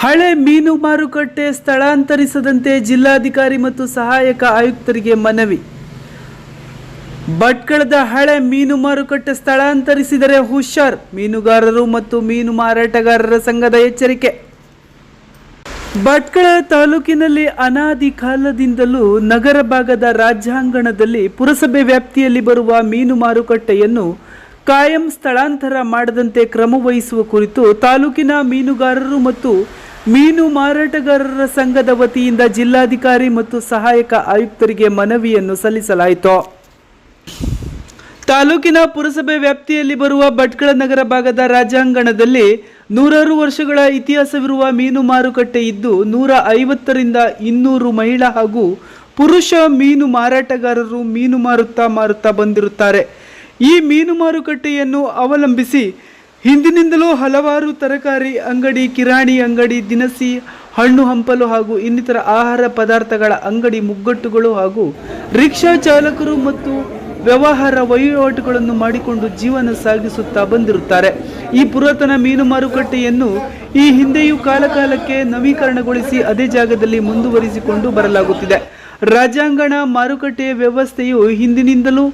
ಹಳೆ ಮೀನು ಮಾರುಕಟ್ಟೆ ಸ್ಥಳಾಂತರಿಸದಂತೆ ಜಿಲ್ಲಾಧಿಕಾರಿ ಮತ್ತು ಸಹಾಯಕ ಆಯುಕ್ತರಿಗೆ ಮನವಿ. ಭಟ್ಕಳದ ಹಳೆ ಮೀನು ಮಾರುಕಟ್ಟೆ ಸ್ಥಳಾಂತರಿಸಿದರೆ ಹುಷಾರ್ ಮೀನುಗಾರರು ಮತ್ತು ಮೀನು ಮಾರಾಟಗಾರರ ಸಂಘದ ಎಚ್ಚರಿಕೆ. ಭಟ್ಕಳ ತಾಲೂಕಿನಲ್ಲಿ ಅನಾದಿ ಕಾಲದಿಂದಲೂ ನಗರ ಭಾಗದ ರಾಜ್ಯಾಂಗಣದಲ್ಲಿ ಪುರಸಭೆ ವ್ಯಾಪ್ತಿಯಲ್ಲಿ ಬರುವ ಮೀನು ಮಾರುಕಟ್ಟೆಯನ್ನು ಕಾಯಂ ಸ್ಥಳಾಂತರ ಮಾಡದಂತೆ ಕ್ರಮ ವಹಿಸುವ ಕುರಿತು ತಾಲೂಕಿನ ಮೀನುಗಾರರು ಮತ್ತು ಮೀನು ಮಾರಾಟಗಾರರ ಸಂಘದ ವತಿಯಿಂದ ಜಿಲ್ಲಾಧಿಕಾರಿ ಮತ್ತು ಸಹಾಯಕ ಆಯುಕ್ತರಿಗೆ ಮನವಿಯನ್ನು ಸಲ್ಲಿಸಲಾಯಿತು. ತಾಲೂಕಿನ ಪುರಸಭೆ ವ್ಯಾಪ್ತಿಯಲ್ಲಿ ಬರುವ ಭಟ್ಕಳ ನಗರ ಭಾಗದ ರಾಜಾಂಗಣದಲ್ಲಿ ನೂರಾರು ವರ್ಷಗಳ ಇತಿಹಾಸವಿರುವ ಮೀನು ಮಾರುಕಟ್ಟೆ ಇದ್ದು ನೂರ ಐವತ್ತರಿಂದ ಇನ್ನೂರು ಮಹಿಳಾ ಹಾಗೂ ಪುರುಷ ಮೀನು ಮಾರಾಟಗಾರರು ಮೀನು ಮಾರುತ್ತಾ ಮಾರುತ್ತಾ ಬಂದಿರುತ್ತಾರೆ. ಈ ಮೀನು ಮಾರುಕಟ್ಟೆಯನ್ನು ಅವಲಂಬಿಸಿ ಹಿಂದಿನಿಂದಲೂ ಹಲವಾರು ತರಕಾರಿ ಅಂಗಡಿ, ಕಿರಾಣಿ ಅಂಗಡಿ, ದಿನಸಿ, ಹಣ್ಣು ಹಂಪಲು ಹಾಗೂ ಇನ್ನಿತರ ಆಹಾರ ಪದಾರ್ಥಗಳ ಅಂಗಡಿ ಮುಗ್ಗಟ್ಟುಗಳು ಹಾಗೂ ರಿಕ್ಷಾ ಚಾಲಕರು ಮತ್ತು ವ್ಯವಹಾರ ವಹಿವಾಟುಗಳನ್ನು ಮಾಡಿಕೊಂಡು ಜೀವನ ಸಾಗಿಸುತ್ತಾ ಬಂದಿರುತ್ತಾರೆ. ಈ ಪುರಾತನ ಮೀನು ಮಾರುಕಟ್ಟೆಯನ್ನು ಈ ಹಿಂದೆಯೂ ಕಾಲಕಾಲಕ್ಕೆ ನವೀಕರಣಗೊಳಿಸಿ ಅದೇ ಜಾಗದಲ್ಲಿ ಮುಂದುವರಿಸಿಕೊಂಡು ಬರಲಾಗುತ್ತಿದೆ. ರಾಜಾಂಗಣ ಮಾರುಕಟ್ಟೆಯ ವ್ಯವಸ್ಥೆಯು ಹಿಂದಿನಿಂದಲೂ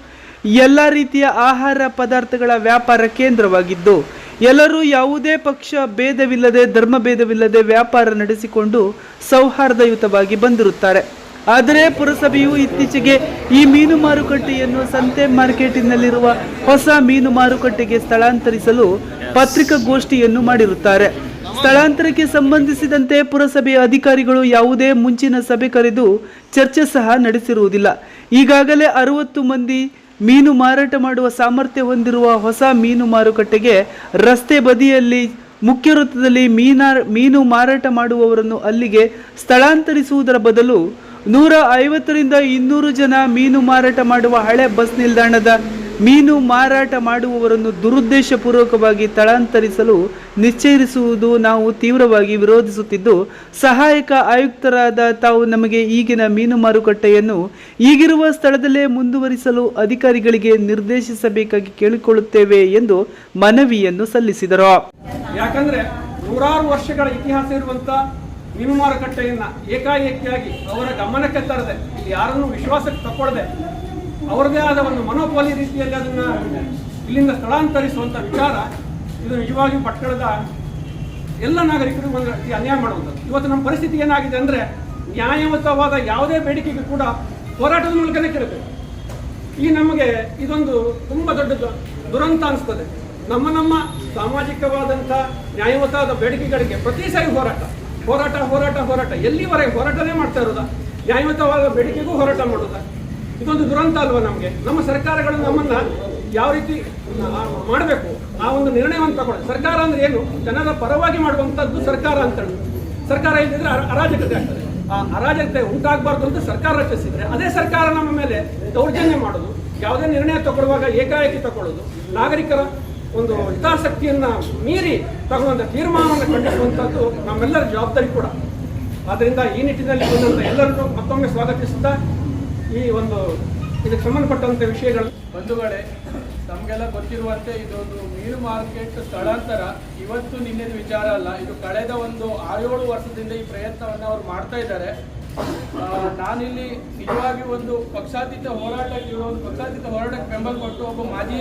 ಎಲ್ಲ ರೀತಿಯ ಆಹಾರ ಪದಾರ್ಥಗಳ ವ್ಯಾಪಾರ ಕೇಂದ್ರವಾಗಿದ್ದು, ಎಲ್ಲರೂ ಯಾವುದೇ ಪಕ್ಷ ಭೇದವಿಲ್ಲದೆ, ಧರ್ಮ ಭೇದವಿಲ್ಲದೆ ವ್ಯಾಪಾರ ನಡೆಸಿಕೊಂಡು ಸೌಹಾರ್ದಯುತವಾಗಿ ಬಂದಿರುತ್ತಾರೆ. ಆದರೆ ಪುರಸಭೆಯು ಇತ್ತೀಚೆಗೆ ಈ ಮೀನು ಮಾರುಕಟ್ಟೆಯನ್ನು ಸಂತೆ ಮಾರ್ಕೆಟಿನಲ್ಲಿರುವ ಹೊಸ ಮೀನು ಮಾರುಕಟ್ಟೆಗೆ ಸ್ಥಳಾಂತರಿಸಲು ಪತ್ರಿಕಾಗೋಷ್ಠಿಯನ್ನು ಮಾಡಿರುತ್ತಾರೆ. ಸ್ಥಳಾಂತರಕ್ಕೆ ಸಂಬಂಧಿಸಿದಂತೆ ಪುರಸಭೆಯ ಅಧಿಕಾರಿಗಳು ಯಾವುದೇ ಮುಂಚಿನ ಸಭೆ ಕರೆದು ಚರ್ಚೆ ಸಹ ನಡೆಸಿರುವುದಿಲ್ಲ. ಈಗಾಗಲೇ ಅರವತ್ತು ಮಂದಿ ಮೀನು ಮಾರಾಟ ಮಾಡುವ ಸಾಮರ್ಥ್ಯ ಹೊಂದಿರುವ ಹೊಸ ಮೀನು ಮಾರುಕಟ್ಟೆಗೆ ರಸ್ತೆ ಬದಿಯಲ್ಲಿ ಮುಖ್ಯ ವೃತ್ತದಲ್ಲಿ ಮೀನಾರ್ ಮೀನು ಮಾರಾಟ ಮಾಡುವವರನ್ನು ಅಲ್ಲಿಗೆ ಸ್ಥಳಾಂತರಿಸುವುದರ ಬದಲು ನೂರ ಐವತ್ತರಿಂದ ಇನ್ನೂರು ಜನ ಮೀನು ಮಾರಾಟ ಮಾಡುವ ಹಳೆ ಬಸ್ ನಿಲ್ದಾಣದ ಮೀನು ಮಾರಾಟ ಮಾಡುವವರನ್ನು ದುರುದ್ದೇಶಪೂರ್ವಕವಾಗಿ ಸ್ಥಳಾಂತರಿಸಲು ನಿಶ್ಚಯಿಸುವುದು ನಾವು ತೀವ್ರವಾಗಿ ವಿರೋಧಿಸುತ್ತಿದ್ದು, ಸಹಾಯಕ ಆಯುಕ್ತರಾದ ತಾವು ನಮಗೆ ಈಗಿನ ಮೀನು ಮಾರುಕಟ್ಟೆಯನ್ನು ಈಗಿರುವ ಸ್ಥಳದಲ್ಲೇ ಮುಂದುವರಿಸಲು ಅಧಿಕಾರಿಗಳಿಗೆ ನಿರ್ದೇಶಿಸಬೇಕಾಗಿ ಕೇಳಿಕೊಳ್ಳುತ್ತೇವೆ ಎಂದು ಮನವಿಯನ್ನು ಸಲ್ಲಿಸಿದರು. ಯಾಕಂದ್ರೆ ನೂರಾರು ವರ್ಷಗಳ ಇತಿಹಾಸ ಇರುವಂತ ಮೀನು ಮಾರುಕಟ್ಟೆಯನ್ನ ಏಕಾಏಕಿಯಾಗಿ ಅವರ ಗಮನಕ್ಕೆ ತರದೆ ಯಾರನ್ನು ವಿಶ್ವಾಸಕ್ಕೆ ತಗೊಳ್ಳದೆ ಅವರದೇ ಆದ ಒಂದು ಮನೋಪಾಲಿ ರೀತಿಯಲ್ಲಿ ಅದನ್ನ ಇಲ್ಲಿಂದ ಸ್ಥಳಾಂತರಿಸುವಂತ ವಿಚಾರ ಇದು ನಿಜವಾಗಿ ಪಟ್ಟಣದ ಎಲ್ಲ ನಾಗರಿಕರಿಗೂ ಒಂದು ರೀತಿ ಅನ್ಯಾಯ ಮಾಡುವಂಥದ್ದು. ಇವತ್ತು ನಮ್ಮ ಪರಿಸ್ಥಿತಿ ಏನಾಗಿದೆ ಅಂದ್ರೆ ನ್ಯಾಯಯುತವಾದ ಯಾವುದೇ ಬೇಡಿಕೆಗೆ ಕೂಡ ಹೋರಾಟದ ಮೂಲಕನೇ ಕೇಳಬೇಕು. ಈ ನಮಗೆ ಇದೊಂದು ತುಂಬಾ ದೊಡ್ಡ ದುರಂತ ಅನಿಸ್ತದೆ. ನಮ್ಮ ನಮ್ಮ ಸಾಮಾಜಿಕವಾದಂತಹ ನ್ಯಾಯಯುತವಾದ ಬೇಡಿಕೆಗಳಿಗೆ ಪ್ರತಿ ಸಾರಿ ಹೋರಾಟ. ಹೋರಾಟ ಹೋರಾಟ ಹೋರಾಟ. ಎಲ್ಲಿವರೆಗೆ ಹೋರಾಟನೇ ಮಾಡ್ತಾ ಇರೋದ? ನ್ಯಾಯಯುತವಾದ ಬೇಡಿಕೆಗೂ ಹೋರಾಟ ಮಾಡೋದ. ಇದೊಂದು ದುರಂತ ಅಲ್ವಾ ನಮಗೆ? ನಮ್ಮ ಸರ್ಕಾರಗಳು ನಮ್ಮನ್ನ ಯಾವ ರೀತಿ ಮಾಡಬೇಕು? ಆ ಒಂದು ನಿರ್ಣಯವನ್ನು ತಗೊಳ್ಳಿ ಸರ್ಕಾರ ಅಂದ್ರೆ ಏನು? ಜನರ ಪರವಾಗಿ ಮಾಡುವಂಥದ್ದು ಸರ್ಕಾರ ಅಂತ ಸರ್ಕಾರ ಇಲ್ಲದಿದ್ರೆ ಅರ- ಅರಾಜಕತೆ ಆಗ್ತದೆ. ಆ ಅರಾಜಕತೆ ಉಂಟಾಗಬಾರ್ದು ಅಂತ ಸರ್ಕಾರ ರಚಿಸಿದ್ರೆ ಅದೇ ಸರ್ಕಾರ ನಮ್ಮ ಮೇಲೆ ದೌರ್ಜನ್ಯ ಮಾಡೋದು, ಯಾವುದೇ ನಿರ್ಣಯ ತಗೊಳ್ಳುವಾಗ ಏಕಾಏಕಿ ತಗೊಳ್ಳೋದು, ನಾಗರಿಕರ ಒಂದು ಹಿತಾಸಕ್ತಿಯನ್ನ ಮೀರಿ ತಗೊಳ್ಳುವಂಥ ತೀರ್ಮಾನವನ್ನು ಖಂಡಿಸುವಂಥದ್ದು ನಮ್ಮೆಲ್ಲರ ಜವಾಬ್ದಾರಿ ಕೂಡ. ಆದ್ದರಿಂದ ಈ ನಿಟ್ಟಿನಲ್ಲಿ ಬಂದಂಥ ಎಲ್ಲರನ್ನೂ ಮತ್ತೊಮ್ಮೆ ಸ್ವಾಗತಿಸುತ್ತಾ ಈ ಒಂದು ಇದಕ್ಕೆ ಸಂಬಂಧಪಟ್ಟಂತ ವಿಷಯಗಳು. ಬಂಧುಗಳೇ ತಮಗೆಲ್ಲ ಗೊತ್ತಿರುವಂತೆ ಇದೊಂದು ಮೀನು ಮಾರ್ಕೆಟ್ ಸ್ಥಳಾಂತರ. ಇವತ್ತು ನಿನ್ನೆದ ವಿಚಾರ ಅಲ್ಲ ಇದು ಕಳೆದ ಒಂದು ಆರೇಳು ವರ್ಷದಿಂದ ಈ ಪ್ರಯತ್ನವನ್ನು ಅವರು ಮಾಡ್ತಾ ಇದ್ದಾರೆ. ನಾನಿಲ್ಲಿ ನಿಜವಾಗಿ ಒಂದು ಪಕ್ಷಾತೀತ ಹೋರಾಟಕ್ಕೆ ಒಂದು ಪಕ್ಷಾತೀತ ಹೋರಾಟಕ್ಕೆ ಬೆಂಬಲ ಕೊಟ್ಟು ಒಬ್ಬ ಮಾಜಿ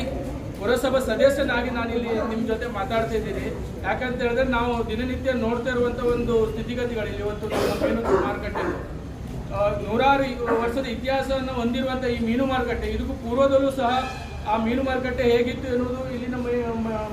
ಪುರಸಭಾ ಸದಸ್ಯನಾಗಿ ನಾನಿಲ್ಲಿ ನಿಮ್ಮ ಜೊತೆ ಮಾತಾಡ್ತಾ ಇದ್ದೀನಿ. ಯಾಕಂತ ಹೇಳಿದ್ರೆ ನಾವು ದಿನನಿತ್ಯ ನೋಡ್ತಾ ಇರುವಂಥ ಒಂದು ಸ್ಥಿತಿಗತಿಗಳಿಲ್ಲಿ ಇವತ್ತು ಮೀನು ಮಾರುಕಟ್ಟೆ ಆ, ನೂರಾರು ವರ್ಷದ ಇತಿಹಾಸವನ್ನು ಹೊಂದಿರುವಂಥ ಈ ಮೀನು ಮಾರುಕಟ್ಟೆ. ಇದಕ್ಕೂ ಪೂರ್ವದಲ್ಲೂ ಸಹ ಆ ಮೀನು ಮಾರುಕಟ್ಟೆ ಹೇಗಿತ್ತು ಎನ್ನುವುದು ಇಲ್ಲಿನ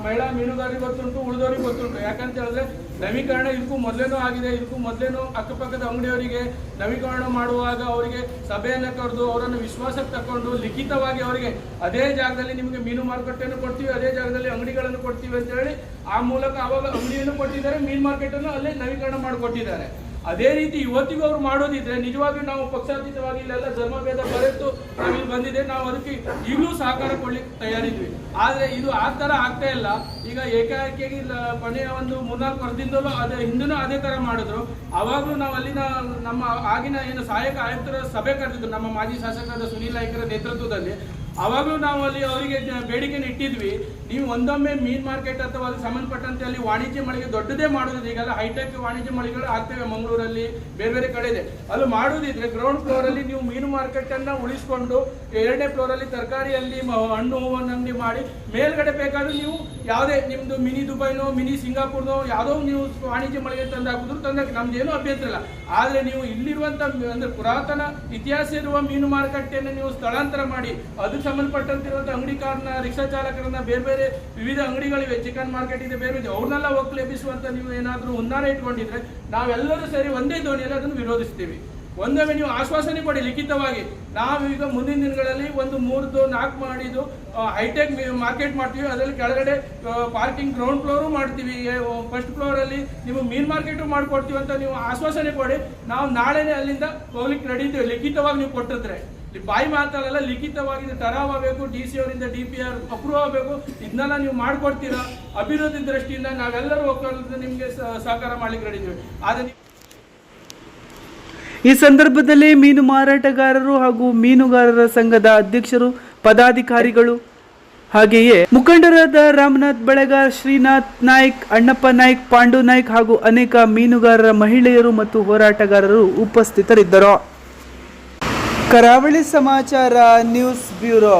ಮಹಿಳಾ ಮೀನುಗಾರರಿಗೆ ಗೊತ್ತುಂಟು, ಉಳಿದವರಿಗೆ ಗೊತ್ತುಂಟು. ಯಾಕಂತ ಹೇಳಿದ್ರೆ, ನವೀಕರಣ ಇದಕ್ಕೂ ಮೊದಲೇನೂ ಆಗಿದೆ, ಇದಕ್ಕೂ ಮೊದಲೇನೂ ಅಕ್ಕಪಕ್ಕದ ಅಂಗಡಿಯವರಿಗೆ ನವೀಕರಣ ಮಾಡುವಾಗ ಅವರಿಗೆ ಸಭೆಯನ್ನು ಕರೆದು ಅವರನ್ನು ವಿಶ್ವಾಸಕ್ಕೆ ತಕೊಂಡು ಲಿಖಿತವಾಗಿ ಅವರಿಗೆ ಅದೇ ಜಾಗದಲ್ಲಿ ನಿಮಗೆ ಮೀನು ಮಾರುಕಟ್ಟೆಯನ್ನು ಕೊಡ್ತೀವಿ, ಅದೇ ಜಾಗದಲ್ಲಿ ಅಂಗಡಿಗಳನ್ನು ಕೊಡ್ತೀವಿ ಅಂತ ಹೇಳಿ ಆ ಮೂಲಕ ಅವಾಗ ಅಂಗಡಿಯನ್ನು ಕೊಟ್ಟಿದ್ದಾರೆ, ಮೀನು ಮಾರ್ಕೆಟನ್ನು ಅಲ್ಲೇ ನವೀಕರಣ ಮಾಡಿಕೊಟ್ಟಿದ್ದಾರೆ. ಅದೇ ರೀತಿ ಇವತ್ತಿಗೂ ಅವ್ರು ಮಾಡೋದಿದ್ರೆ ನಿಜವಾಗ್ಲೂ ನಾವು ಪಕ್ಷಾತೀತವಾಗಿ ಇಲ್ಲೆಲ್ಲ ಧರ್ಮಭೇದ ಬರೆತು ನಾವು ಇಲ್ಲಿ ಬಂದಿದೆ ನಾವು ಅದಕ್ಕೆ ಈಗಲೂ ಸಹಕಾರ ಕೊಡ್ಲಿಕ್ಕೆ ತಯಾರಿದ್ವಿ. ಆದ್ರೆ ಇದು ಆ ತರ ಆಗ್ತಾ ಇಲ್ಲ. ಈಗ ಏಕಾಏಕಿಯಾಗಿ ಕೊನೆಯ ಒಂದು ಮೂರ್ನಾಲ್ಕು ವರ್ಷದಿಂದಲೂ ಅದೇ ಹಿಂದೂ ಅದೇ ತರ ಮಾಡಿದ್ರು. ಅವಾಗಲೂ ನಾವು ಅಲ್ಲಿನ ನಮ್ಮ ಆಗಿನ ಏನು ಸಹಾಯಕ ಆಯುಕ್ತರ ಸಭೆ ಕರೆದಿದ್ರು ನಮ್ಮ ಮಾಜಿ ಶಾಸಕರಾದ ಸುನೀಲ್ ನಾಯ್ಕರ ನೇತೃತ್ವದಲ್ಲಿ. ಅವಾಗಲೂ ನಾವು ಅಲ್ಲಿ ಅವರಿಗೆ ಬೇಡಿಕೆನ ಇಟ್ಟಿದ್ವಿ. ನೀವು ಒಂದೊಮ್ಮೆ ಮೀನ್ ಮಾರ್ಕೆಟ್ ಅಥವಾ ಅಲ್ಲಿ ಸಂಬಂಧಪಟ್ಟಂತೆ ಅಲ್ಲಿ ವಾಣಿಜ್ಯ ಮಳಿಗೆ ದೊಡ್ಡದೇ ಮಾಡೋದು ಈಗೆಲ್ಲ ಹೈಟೆಕ್ ವಾಣಿಜ್ಯ ಮಳಿಗೆಗಳು ಆಗ್ತವೆ ಮಂಗಳೂರಲ್ಲಿ, ಬೇರೆ ಬೇರೆ ಕಡೆ ಇದೆ. ಅಲ್ಲಿ ಮಾಡೋದಿದ್ರೆ ಗ್ರೌಂಡ್ ಫ್ಲೋರ್ ಅಲ್ಲಿ ನೀವು ಮೀನು ಮಾರ್ಕೆಟ್ ಅನ್ನ ಉಳಿಸ್ಕೊಂಡು ಎರಡನೇ ಫ್ಲೋರ್ ಅಲ್ಲಿ ತರಕಾರಿಯಲ್ಲಿ ಹಣ್ಣು ಹೂವನ್ನು ಅಂಗಡಿ ಮಾಡಿ ಮೇಲ್ಗಡೆ ಬೇಕಾದರೂ ನೀವು ಯಾವುದೇ ನಿಮ್ಮದು ಮಿನಿ ದುಬೈನೋ, ಮಿನಿ ಸಿಂಗಾಪುರ್ನೋ, ಯಾವುದೋ ನೀವು ವಾಣಿಜ್ಯ ಮಳಿಗೆ ತಂದಾಕಿದ್ರು ತಂದಾಗ ನಮ್ದೇನು ಅಭ್ಯಂತರ ಇಲ್ಲ. ಆದರೆ ನೀವು ಇಲ್ಲಿರುವಂಥ ಅಂದರೆ ಪುರಾತನ ಇತಿಹಾಸ ಇರುವ ಮೀನು ಮಾರುಕಟ್ಟೆಯನ್ನು ನೀವು ಸ್ಥಳಾಂತರ ಮಾಡಿ, ಅದಕ್ಕೆ ಅಂಗಡಿ ಅಂಗಡಿಕಾರನ ರಿಕ್ಷಾ ಚಾಲಕರನ್ನ ಬೇರೆ ಬೇರೆ ವಿವಿಧ ಅಂಗಡಿಗಳಿವೆ. ಚಿಕನ್ ಮಾರ್ಕೆಟ್ ಇದೆ, ಬೇರೆ ಬೇರೆ ಅವ್ರನ್ನೆಲ್ಲ ಒಕ್ಕಲೆಬ್ಬಿಸುವಂಥ ನೀವು ಏನಾದರೂ ಹೊಂದಾಣ ಇಟ್ಕೊಂಡಿದ್ರೆ ನಾವೆಲ್ಲರೂ ಸೇರಿ ಒಂದೇ ಧ್ವನಿಯಲ್ಲಿ ಅದನ್ನು ವಿರೋಧಿಸ್ತೀವಿ. ಒಂದೊಮ್ಮೆ ನೀವು ಆಶ್ವಾಸನೆ ಕೊಡಿ ಲಿಖಿತವಾಗಿ. ನಾವೀಗ ಮುಂದಿನ ದಿನಗಳಲ್ಲಿ ಒಂದು ಮೂರ್ದು, ನಾಲ್ಕು ಮಾಡಿದ್ದು ಹೈಟೆಕ್ ಮಾರ್ಕೆಟ್ ಮಾಡ್ತೀವಿ. ಅದರಲ್ಲಿ ಕೆಳಗಡೆ ಪಾರ್ಕಿಂಗ್ ಗ್ರೌಂಡ್ ಫ್ಲೋರು ಮಾಡ್ತೀವಿ. ಫಸ್ಟ್ ಫ್ಲೋರಲ್ಲಿ ನೀವು ಮೀನ್ ಮಾರ್ಕೆಟು ಮಾಡ್ಕೊಡ್ತೀವಿ ಅಂತ ನೀವು ಆಶ್ವಾಸನೆ ಕೊಡಿ. ನಾವು ನಾಳೆನೇ ಅಲ್ಲಿಂದ ಹೋಗ್ಲಿಕ್ಕೆ ನಡೀತೀವಿ ಲಿಖಿತವಾಗಿ ನೀವು ಕೊಟ್ಟಿದ್ರೆ. ಬಾಯಿ ಮಾತಲ್ಲ ಲಿಖಿತವಾಗಿ ಟರಾವ್ ಆಗಬೇಕು. ಡಿ ಸಿ ಅವರಿಂದ ಡಿ ಪಿ ಆರ್ ಅಪ್ರೂವ್ ಆಗಬೇಕು. ಇದನ್ನೆಲ್ಲ ನೀವು ಮಾಡ್ಕೊಡ್ತೀರಾ? ಅಭಿವೃದ್ಧಿ ದೃಷ್ಟಿಯಿಂದ ನಾವೆಲ್ಲರೂ ಒಕ್ಕಲಿಂದ ನಿಮಗೆ ಸಹಕಾರ ಮಾಡ್ಲಿಕ್ಕೆ ನಡೀತೀವಿ ಆದರೆ ಈ ಸಂದರ್ಭದಲ್ಲಿ ಮೀನು ಮಾರಾಟಗಾರರು ಹಾಗೂ ಮೀನುಗಾರರ ಸಂಘದ ಅಧ್ಯಕ್ಷರು, ಪದಾಧಿಕಾರಿಗಳು ಹಾಗೆಯೇ ಮುಖಂಡರಾದ ರಾಮನಾಥ್ ಬೆಳೆಗಾರ್ ಶ್ರೀನಾಥ್ ನಾಯ್ಕ್, ಅಣ್ಣಪ್ಪ ನಾಯ್ಕ್, ಪಾಂಡು ನಾಯ್ಕ್ ಹಾಗೂ ಅನೇಕ ಮೀನುಗಾರರ ಮಹಿಳೆಯರು ಮತ್ತು ಹೋರಾಟಗಾರರು ಉಪಸ್ಥಿತರಿದ್ದರು. ಕರಾವಳಿ ಸಮಾಚಾರ ನ್ಯೂಸ್ ಬ್ಯೂರೋ.